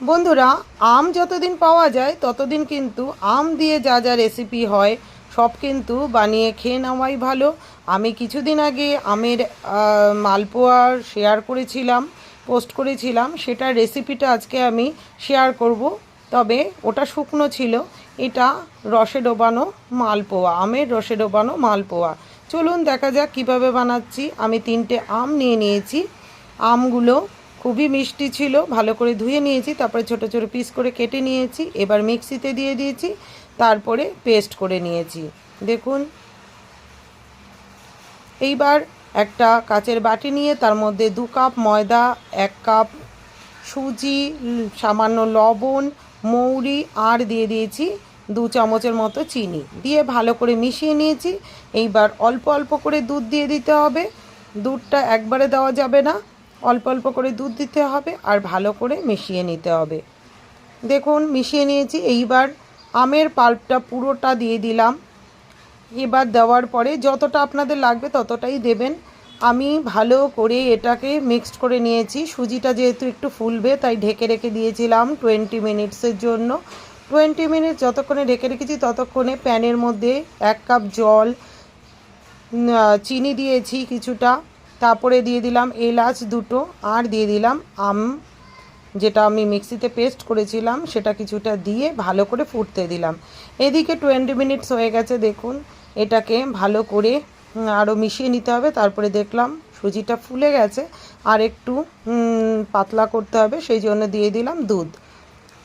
বন্ধুরা আম যতদিন পাওয়া যায় ততদিন কিন্তু আম দিয়ে যা যা রেসিপি হয় সব কিন্তু বানিয়ে খেয়ে নেওয়াই ভালো। আমি কিছুদিন আগে আমের আহ, মালপোয়া শেয়ার করেছিলাম পোস্ট করেছিলাম। সেটার রেসিপিটা আজকে আমি শেয়ার করব। তবে ওটা শুকনো ছিল। এটা রসে ডোবানো মালপোয়া আমের রসে ডোবানো মালপোয়া। চলুন দেখা যাক কীভাবে বানাচ্ছি। আমি তিনটে আম নিয়ে নিয়েছি। আমগুলো খুবই মিষ্টি ছিল, ভালো করে ধুয়ে নিয়েছি, তারপরে ছোট ছোট পিস করে কেটে নিয়েছি, এবার মিক্সিতে দিয়ে দিয়েছি, তারপরে পেস্ট করে নিয়েছি। দেখুন, এইবার একটা কাচের বাটি নিয়ে তার মধ্যে দু কাপ ময়দা, এক কাপ সুজি, সামান্য লবণ, মৌরি, আর দিয়ে দিয়েছি দু চামচের মতো চিনি। দিয়ে ভালো করে মিশিয়ে নিয়েছি, এইবার অল্প অল্প করে দুধ দিয়ে দিতে হবে। দুধটা একবারে দেওয়া যাবে না। অল্প অল্প করে দুধ দিতে হবে আর ভালো করে মিশিয়ে নিতে হবে। দেখুন, মিশিয়ে নিয়েছি। এইবার আমের পাল্পটা পুরোটা দিয়ে দিলাম। এবার দেওয়ার পরে যতটা আপনাদের লাগবে ততটাই দেবেন। আমি ভালো করে এটাকে মিক্সড করে নিয়েছি। সুজিটা যেহেতু একটু ফুলবে, তাই ঢেকে রেখে দিয়েছিলাম টোয়েন্টি মিনিটসের জন্য। টোয়েন্টি মিনিট যতক্ষণে ঢেকে রেখেছি ততক্ষণে প্যানের মধ্যে এক কাপ জল চিনি দিয়েছি কিছুটা। তারপরে দিয়ে দিলাম এলাচ দুটো, আর দিয়ে দিলাম আম, যেটা আমি মিক্সিতে পেস্ট করেছিলাম, সেটা কিছুটা দিয়ে ভালো করে ফুটতে দিলাম। এদিকে টোয়েন্টি মিনিটস হয়ে গেছে, দেখুন, এটাকে ভালো করে আরও মিশিয়ে নিতে হবে, তারপরে দেখলাম সুজিটা ফুলে গেছে, আর একটু পাতলা করতে হবে, সেই জন্য দিয়ে দিলাম দুধ।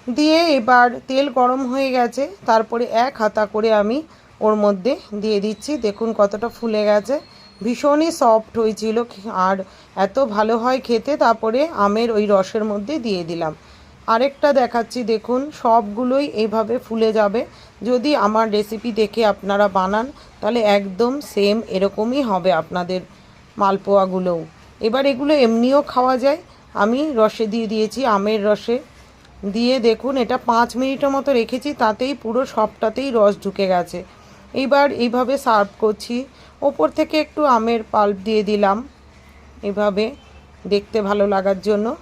দিয়ে এবার তেল গরম হয়ে গেছে, তারপরে এক হাতা করে আমি ওর মধ্যে দিয়ে দিচ্ছি, দেখুন কতটা ফুলে গেছে। ভীষণই সফট হয়েছিল আর এত ভালো হয় খেতে, তারপরে আমের ওই রসের মধ্যে দিয়ে দিলাম। আরেকটা দেখাচ্ছি, দেখুন, সবগুলোই এভাবে ফুলে যাবে। যদি আমার রেসিপি দেখে আপনারা বানান, তাহলে একদম সেম এরকমই হবে আপনাদের মালপোয়াগুলোও। এবার এগুলো এমনিও খাওয়া যায়। আমি রসে দিয়ে দিয়েছি আমের রসে। দিয়ে দেখুন, এটা পাঁচ মিনিটের মতো রেখেছি, তাতেই পুরো সবটাতেই রস ঢুকে গেছে। এইবার এইভাবে সার্ভ করছি। ওপর থেকে একটু আমের পাল্প দিয়ে দিলাম এভাবে দেখতে ভালো লাগার জন্য।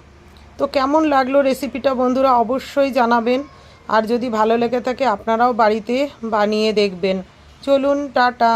তো কেমন লাগল রেসিপিটা বন্ধুরা অবশ্যই জানাবেন। আর যদি ভালো লেগে থাকে আপনারাও বাড়িতে বানিয়ে দেখবেন। চলুন, টাটা।